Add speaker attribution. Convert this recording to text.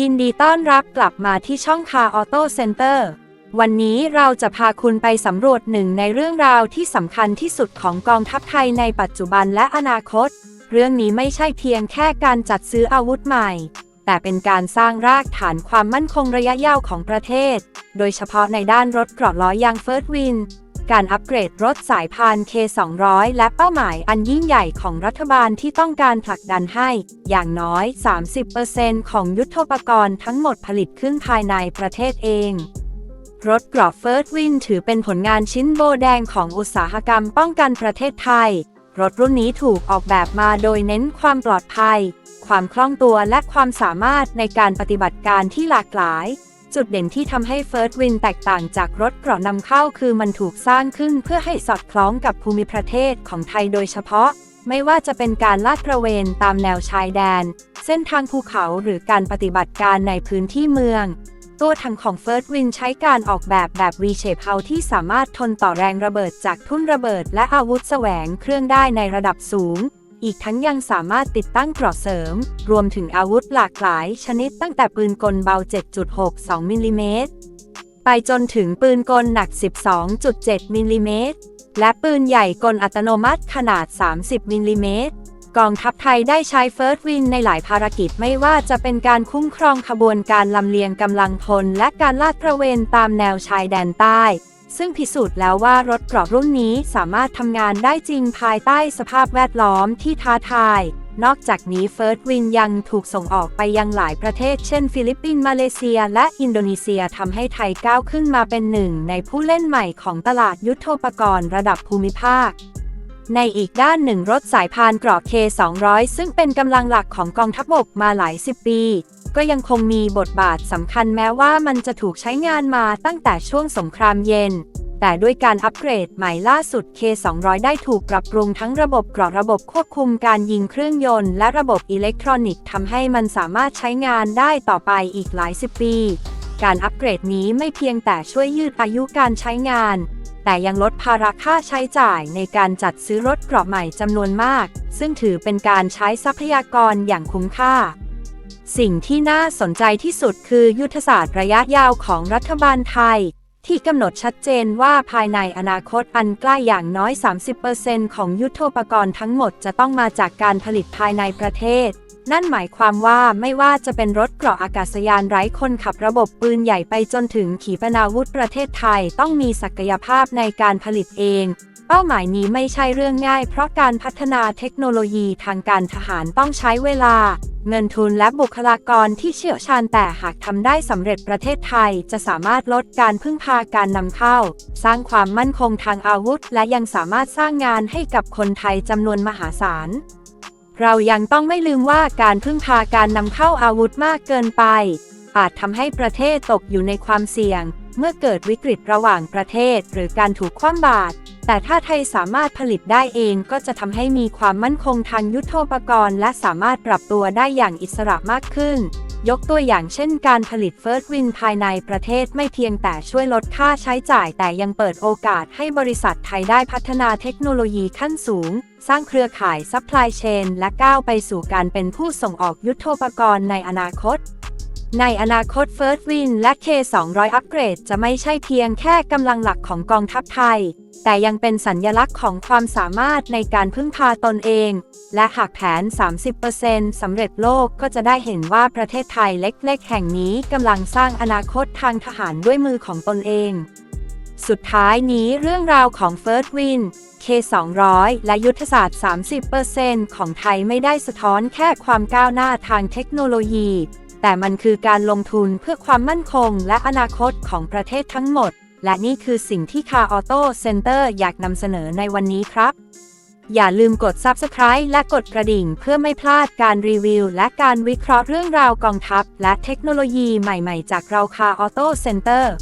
Speaker 1: ยินดีต้อนรับกลับมาที่ช่องคาออโต้เซ็นเตอร์ วันนี้เราจะพาคุณไปสำรวจหนึ่งในเรื่องราวที่สำคัญที่สุดของกองทัพไทยในปัจจุบันและอนาคต เรื่องนี้ไม่ใช่เพียงแค่การจัดซื้ออาวุธใหม่ แต่เป็นการสร้างรากฐานความมั่นคงระยะยาวของประเทศ โดยเฉพาะในด้านรถเกราะล้อยางเฟิร์สวิน การอัปเกรดรถสายพาน K200 และเป้าหมายอันยิ่งใหญ่ของรัฐบาลที่ต้องการผลักดันให้ อย่างน้อย 30%ของยุทธปกรณ์ทั้งหมดผลิตขึ้นภายในประเทศเองรถกรอบเฟิร์สวินถือเป็นผลงานชิ้นโบแดงของอุตสาหกรรมป้องกันประเทศไทย รถรุ่นนี้ถูกออกแบบมาโดยเน้นความปลอดภัย ความคล่องตัวและความสามารถในการปฏิบัติการที่หลากหลาย จุดเด่นที่ทำให้ First Win แตกต่างจากรถเกราะนำเข้าคือมันถูกสร้างขึ้นเพื่อให้สอดคล้องกับภูมิประเทศของไทยโดยเฉพาะ ไม่ว่าจะเป็นการลาดตระเวนตามแนวชายแดน เส้นทางภูเขาหรือการปฏิบัติการในพื้นที่เมือง ตัวถังของ First Win ใช้การออกแบบแบบ V-shape เ o าที่สามารถทนต่อแรงระเบิดจากทุ่นระเบิด และอาวุธแสวงเครื่องได้ในระดับสูง อีกทั้งยังสามารถติดตั้งเกราะเสริม รวมถึงอาวุธหลากหลายชนิดตั้งแต่ปืนกลเบา 7.62 มิลลิเมตร ไปจนถึงปืนกลหนัก 12.7 มิลลิเมตร และปืนใหญ่กลอัตโนมัติขนาด 30 มิลลิเมตรกองทัพไทยได้ใช้เฟิร์สวินในหลายภารกิจไม่ว่าจะเป็นการคุ้มครองขบวนการลำเลียงกำลังพล และการลาดตระเวนตามแนวชายแดนใต้ ซึ่งพิสูจน์แล้วว่ารถเกราะรุ่นนี้สามารถทำงานได้จริงภายใต้สภาพแวดล้อมที่ท้าทาย นอกจากนี้เฟิร์สวินยังถูกส่งออกไปยังหลายประเทศ เช่น ฟิลิปปินส์ มาเลเซีย และอินโดนีเซียทำให้ไทยก้าวขึ้นมาเป็นหนึ่ง ในผู้เล่นใหม่ของตลาดยุทโธปกรณ์ระดับภูมิภาคในอีกด้านหนึ่งรถสายพานเกราะ K200 ซึ่งเป็นกำลังหลักของกองทัพบกมาหลายสิบปี ก็ยังคงมีบทบาทสำคัญแม้ว่ามันจะถูกใช้งานมาตั้งแต่ช่วงสงครามเย็น แต่ด้วยการอัปเกรดใหม่ล่าสุด K200 ได้ถูกปรับปรุงทั้งระบบกราะระบบควบคุมการยิงเครื่องยนต์และระบบอิเล็กทรอนิกส์ทำให้มันสามารถใช้งานได้ต่อไปอีกหลายสิบปี การอัปเกรดนี้ไม่เพียงแต่ช่วยยืดอายุการใช้งาน แต่ยังลดภาระค่าใช้จ่ายในการจัดซื้อรถเกราะใหม่จำนวนมาก ซึ่งถือเป็นการใช้ทรัพยากรอย่างคุ้มค่า สิ่งที่น่าสนใจที่สุดคือยุทธศาสตร์ระยะยาวของรัฐบาลไทย ที่กำหนดชัดเจนว่าภายในอนาคตอันใกล้อย่างน้อย 30%ของยุทโธปกรณ์ทั้งหมดจะต้องมาจากการผลิตภายในประเทศ นั่นหมายความว่าไม่ว่าจะเป็นรถเกราะอากาศยานไร้คนขับระบบปืนใหญ่ไปจนถึงขีปนาวุธประเทศไทยต้องมีศักยภาพในการผลิตเอง เป้าหมายนี้ไม่ใช่เรื่องง่าย เพราะการพัฒนาเทคโนโลยีทางการทหารต้องใช้เวลา เงินทุนและบุคลากรที่เชี่ยวชาญแต่หากทำได้สำเร็จประเทศไทย จะสามารถลดการพึ่งพาการนำเข้า สร้างความมั่นคงทางอาวุธ และยังสามารถสร้างงานให้กับคนไทยจำนวนมหาศาลเรายังต้องไม่ลืมว่าการพึ่งพาการนำเข้าอาวุธมากเกินไป อาจทำให้ประเทศตกอยู่ในความเสี่ยง เมื่อเกิดวิกฤตระหว่างประเทศ หรือการถูกคว่ำบาตร แต่ถ้าไทยสามารถผลิตได้เองก็จะทำให้มีความมั่นคงทางยุทโธปกรณ์ และสามารถปรับตัวได้อย่างอิสระมากขึ้น ยกตัวอย่างเช่นการผลิตเฟิร์สวินภายในประเทศไม่เพียงแต่ช่วยลดค่าใช้จ่ายแต่ยังเปิดโอกาสให้บริษัทไทยได้พัฒนาเทคโนโลยีขั้นสูง สร้างเครือข่ายซัพพลายเชนและก้าวไปสู่การเป็นผู้ส่งออกยุทโธปกรณ์ในอนาคต ในอนาคต First Win และ K200 อัปเกรดจะไม่ใช่เพียงแค่กำลังหลักของกองทัพไทย แต่ยังเป็นสัญญลักษณ์ของความสามารถในการพึ่งพาตนเอง และหากแผน 30%สำเร็จโลกก็จะได้เห็นว่าประเทศไทยเล็กๆ แห่งนี้กำลังสร้างอนาคตทางทหารด้วยมือของตนเอง สุดท้ายนี้เรื่องราวของ First Win K200 และยุทธศาสตร์ 30%ของไทยไม่ได้สะท้อนแค่ความก้าวหน้าทางเทคโนโลยี แต่มันคือการลงทุนเพื่อความมั่นคงและอนาคตของประเทศทั้งหมด และนี่คือสิ่งที่คาออโต้เซ็นเตอร์อยากนำเสนอในวันนี้ครับ อย่าลืมกด Subscribe และกดกระดิ่งเพื่อไม่พลาดการรีวิว และการวิเคราะห์เรื่องราวกองทัพ และเทคโนโลยีใหม่ๆ จากเราคาออโต้เซ็นเตอร์